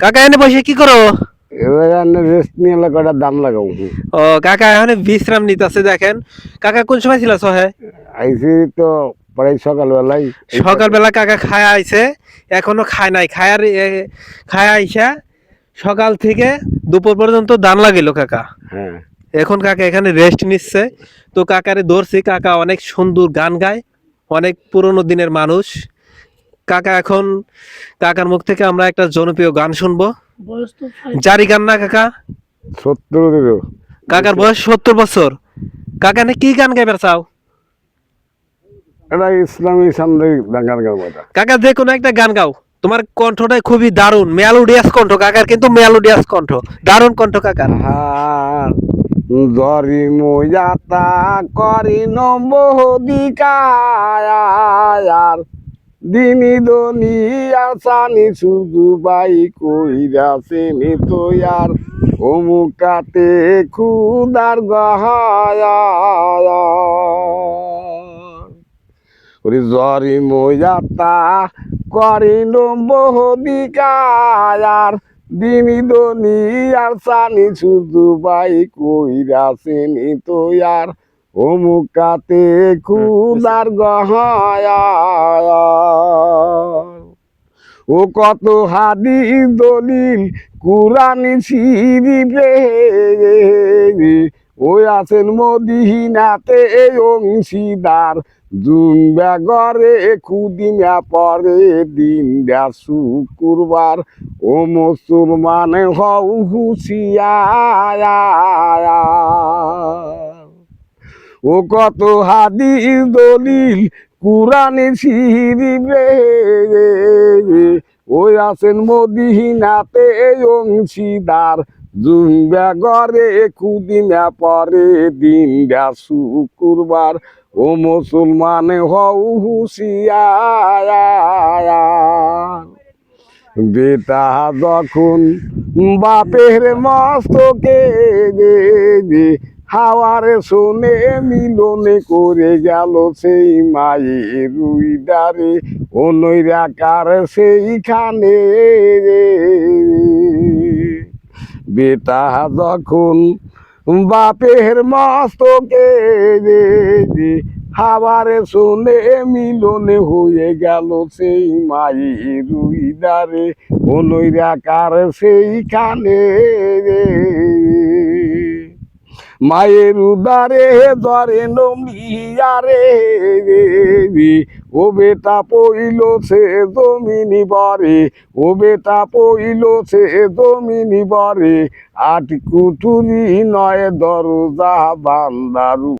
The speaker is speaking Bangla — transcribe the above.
কাকা এনে বসে কি করো? এবার রেস্ট নিয়ে কটা দাম লাগাবো? ও কাকা এখানে বিশ্রাম নিতেছে দেখেন। কাকা কোন সময় ছিল সহে আইসি তো প্রায় সকালবেলা কাকা খায় আইছে এখনও খায় নাই। খায়ার এ- খায় আইসা সকাল থেকে দুপুর পর্যন্ত দান লাগিল কাকা। হ্যাঁ। এখন কাকা এখানে রেস্ট নিচ্ছে। তো কাকারে ধরছি কাকা অনেক সুন্দর গান গায় অনেক পুরনো দিনের মানুষ। কাকা এখন কাকার মুখ থেকে আমরা একটা জনপ্রিয় গান শুনব। জারি গান না কাকা? সত্তর কাকার বয়স সত্তর বছর। কাকা নে কি গান গাইবার চাও? এটা ইসলামী সান্দাই গান এটা। কাকা যে কোনো একটা গান গাও। তোমার কণ্ঠটা খুবই দারুণ মেলোডিয়াস কণ্ঠ কাকার কিন্তু মেলোডিয়াস কণ্ঠ দারুণ কণ্ঠ কাকার। হার জরি মজাতা করি নম্বদিকার দিনী দনি আসানি শুধু বাই কইরাছে নি তো আর অমুকাতে খুদার গহায় ওরে জরি মজাতা করি নম্বদিকার দিনী দনি আর সানি শুধু বাই কইরাছে নি তো আর অমুকাতে খুদার গহায়। ও কত হাদি দলিল কুরানি সিরিবে ওই আছেন মদিনাতে এই অংশীদার। জুম্বা গরে খুদিমা পরে দিন শুক্রবার। ও মুসলমান হও হুশিয়ার। ও কত হাদিস দলিল কুরানি সিরিবে ওই আছেন মদিনাতে অংশীদার, জুম্বা গরে খুদিনা পরে দিন দা শুক্রবার। ও মুসলমান হও হুশিয়ার। বেটা যখন বাপের মস্তকে হাওয়ারে শোনে মিলনে করে গেল সেই মায়ের রুইদারে অনৈরাকার সেইখানে রে। বেটা যখন বাপের মস্তকে রে রে, হাওয়ারে শুনে মিলনে হয়ে গেল সেই মায়ের রুইদারে অনৈরাকার সেইখানে রে। মায়ের উদারে দরে নমিয়ারে ও বেটা পইল সে জমিনি বরে, ও বেটা পইল সে জমিনি বরে। আট কুতুরি নয় দরজা বান্দারু